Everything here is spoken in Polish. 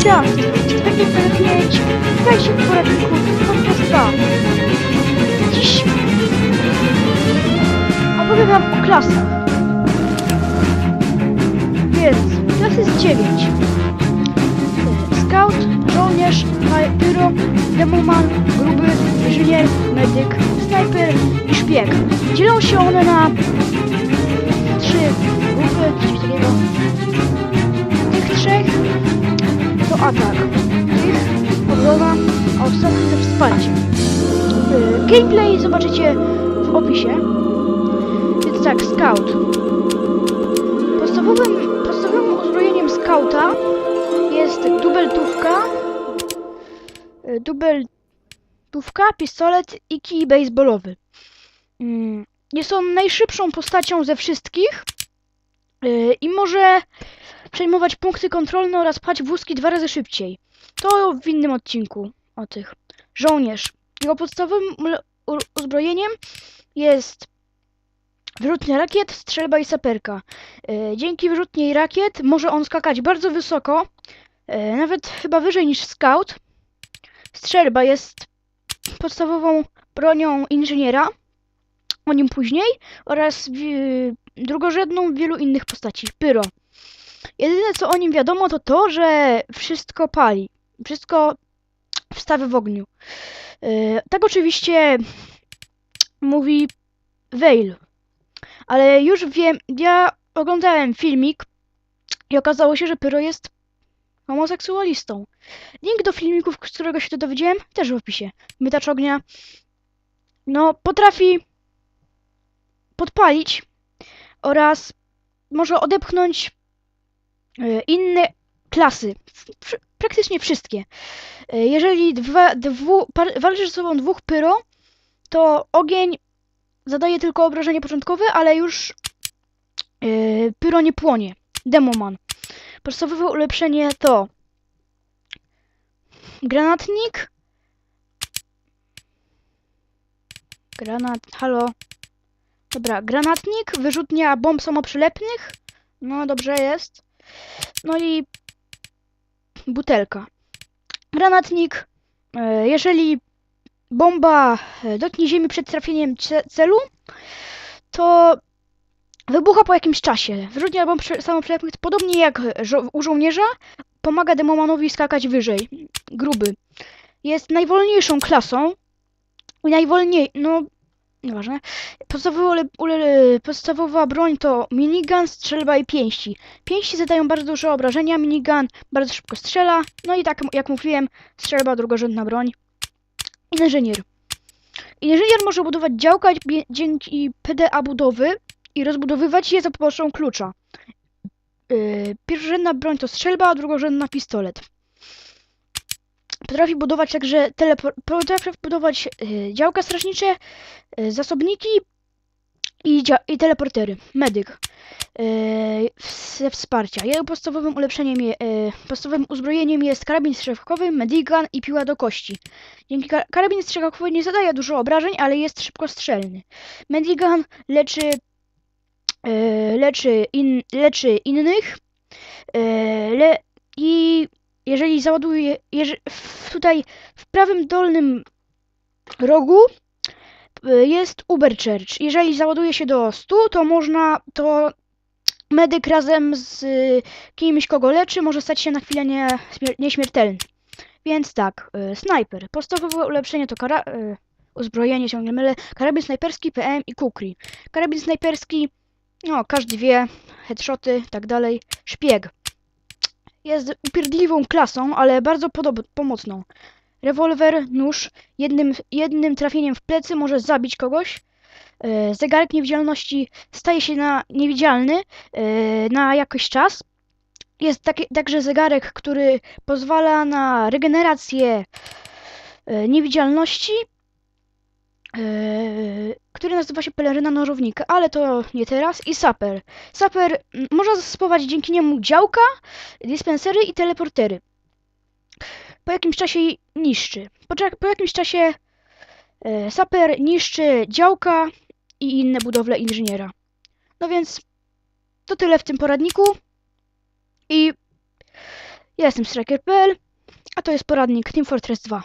Witam, Strefie 5. Witajcie w poradniku Podcast 2. Dziś opowiem wam o klasach. Więc klas jest 9. Scout, żołnierz, pyro, demoman, gruby, inżynier, medyk, snajper i szpieg. Dzielą się one na trzy grupy, coś takiego. Atak. Tych obrona, a ostatni to wsparcie. Y, Gameplay zobaczycie w opisie. Więc tak, scout. Podstawowym, podstawowym uzbrojeniem skauta jest dubeltówka, y, dubeltówka, pistolet i kij baseballowy. Jest on najszybszą postacią ze wszystkich y, i może przejmować punkty kontrolne oraz pchać wózki dwa razy szybciej. To w innym odcinku o tych. Żołnierz. Jego podstawowym uzbrojeniem jest wyrzutnia rakiet, strzelba i saperka. E, Dzięki wyrzutniej rakiet może on skakać bardzo wysoko, e, nawet chyba wyżej niż scout. Strzelba jest podstawową bronią inżyniera, o nim później, oraz drugorzędną w wielu innych postaci. Pyro. Jedyne co o nim wiadomo to to, że wszystko pali. Wszystko wstawy w ogniu. Yy, tak oczywiście mówi Veil. Ale już wiem, ja oglądałem filmik i okazało się, że Pyro jest homoseksualistą. Link do filmików, z którego się to dowiedziałem, też w opisie. Mytacz ognia, no, potrafi podpalić oraz może odepchnąć inne klasy. Praktycznie wszystkie. E, Jeżeli dwa, dwu, par, walczy ze sobą dwóch pyro, to ogień zadaje tylko obrażenie początkowe, ale już e, pyro nie płonie. Demoman. Podstawowe ulepszenie to granatnik. Granat, halo. Dobra, granatnik, wyrzutnia bomb samoprzylepnych. No, dobrze jest. No i butelka. Granatnik, e, jeżeli bomba e, dotknie ziemi przed trafieniem ce- celu, to wybucha po jakimś czasie. Wyrzutnia bomb samoprzylepnych, podobnie jak żo- u żołnierza, pomaga demomanowi skakać wyżej. Gruby. Jest najwolniejszą klasą najwolniej, no, nieważne. Podstawowa, podstawowa broń to minigun, strzelba i pięści. Pięści zadają bardzo duże obrażenia, minigun bardzo szybko strzela, no i tak jak mówiłem, strzelba drugorzędna broń. Inżynier. Inżynier może budować działka dzięki PDA budowy i rozbudowywać je za pomocą klucza. Yy, pierwszorzędna broń to strzelba, a drugorzędna pistolet. Potrafi budować także potrafi budować yy, działka strażnicze, yy, zasobniki i, i teleportery. Medyk. Yy, ze wsparcia. Jego podstawowym ulepszeniem, je, podstawowym uzbrojeniem jest karabin strzałkowy, medigun i piła do kości. Dzięki ka karabin strzałkowy nie zadaje dużo obrażeń, ale jest szybkostrzelny. Medigun leczy, leczy, in, leczy innych le i jeżeli załaduje, jeże w, tutaj w prawym dolnym rogu y, jest Uber Church. Jeżeli załaduje się do 100, to można, to medyk razem z kimś, kogo leczy, może stać się na chwilę nie, śmier- nieśmiertelny. Więc tak, y, snajper. Podstawowe ulepszenie to kara, y, uzbrojenie, ciągle mylę, karabin snajperski, PM i kukri. Karabin snajperski, no, każdy wie, headshoty, tak dalej. Szpieg. Jest upierdliwą klasą, ale bardzo pomocną. Rewolwer, nóż, jednym, jednym trafieniem w plecy może zabić kogoś. E, Zegarek niewidzialności staje się na niewidzialny e, na jakiś czas. Jest taki, także zegarek, który pozwala na regenerację e, niewidzialności, e, który nazywa się peleryna nożownika, ale to nie teraz. I saper. Saper można zastosować dzięki niemu działka, dispensery i teleportery. Po jakimś czasie niszczy. Po, po jakimś czasie e, saper niszczy działka i inne budowle inżyniera. No więc to tyle w tym poradniku. I Ja jestem Striker.pl, a to jest poradnik Team Fortress 2.